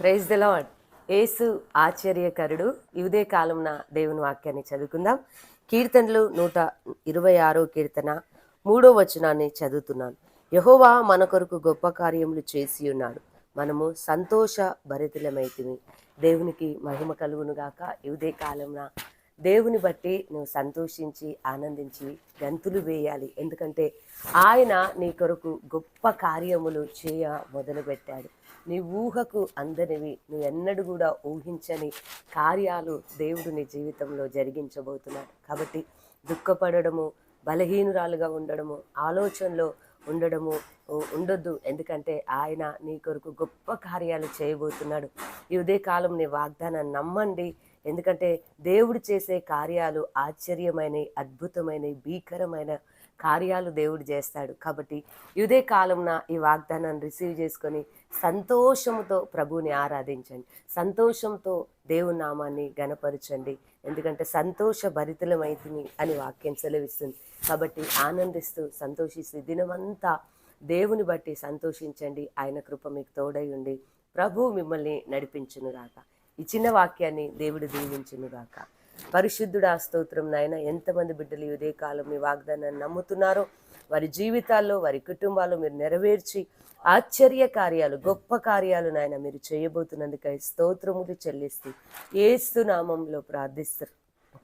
Praise the lord ఏసు ఆశ్చర్యకరుడు. ఇదే కాలంన దేవుని వాక్యాన్ని చదువుకుందాం. కీర్తనలు నూట ఇరవై ఆరో కీర్తన మూడో వచనాన్ని చదువుతున్నాను. యహోవా మన కొరకు గొప్ప కార్యములు చేసి ఉన్నాడు. మనము సంతోష భరితులమైతిమి దేవునికి మహిమ కలుగునుగాక. ఇదే కాలంన దేవుని బట్టి నువ్వు సంతోషించి ఆనందించి గంతులు వేయాలి. ఎందుకంటే ఆయన నీ కొరకు గొప్ప కార్యములు చేయ మొదలుపెట్టాడు. నీ ఊహకు అందనివి నువ్వు ఎన్నడూ కూడా ఊహించని కార్యాలు దేవుడు నీ జీవితంలో జరిగించబోతున్నాడు. కాబట్టి దుఃఖపడడము బలహీనురాలుగా ఉండడము ఆలోచనలో ఉండడము ఉండొద్దు. ఎందుకంటే ఆయన నీ కొరకు గొప్ప కార్యాలు చేయబోతున్నాడు. ఈ ఉదయకాలం నీ వాగ్దానాన్ని నమ్మండి. ఎందుకంటే దేవుడు చేసే కార్యాలు ఆశ్చర్యమైనవి అద్భుతమైనవి భీకరమైన కార్యాలు దేవుడు చేస్తాడు. కాబట్టి ఇదే కాలంన ఈ వాగ్దానాన్ని రిసీవ్ చేసుకొని సంతోషంతో ప్రభువుని ఆరాధించండి. సంతోషంతో దేవుని నామాన్ని గణపరచండి ఎందుకంటే సంతోష భరితులమైతిని అని వాక్యం సెలవిస్తుంది. కాబట్టి ఆనందిస్తూ సంతోషిస్తూ దినమంతా దేవుని బట్టి సంతోషించండి. ఆయన కృప మీకు తోడై ఉండి ప్రభు మిమ్మల్ని నడిపించునుగాక. ఈ చిన్న వాక్యాన్ని దేవుడు దీవించునుగాక ఆ స్తోత్రం నాయన. ఎంతమంది బిడ్డలు ఇదే కాలం మీ వాగ్దానాన్ని నమ్ముతున్నారో వారి జీవితాల్లో వారి కుటుంబాల్లో మీరు నెరవేర్చి ఆశ్చర్య కార్యాలు గొప్ప కార్యాలు నాయన మీరు చేయబోతున్నందుకై స్తోత్రములు చెల్లిస్తూ ఏస్తునామంలో ప్రార్థిస్తారు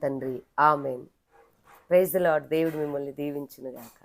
తండ్రి. ఆమెన్. ప్రైజ్ లాడ్ దేవుడు మిమ్మల్ని దీవించునుగాక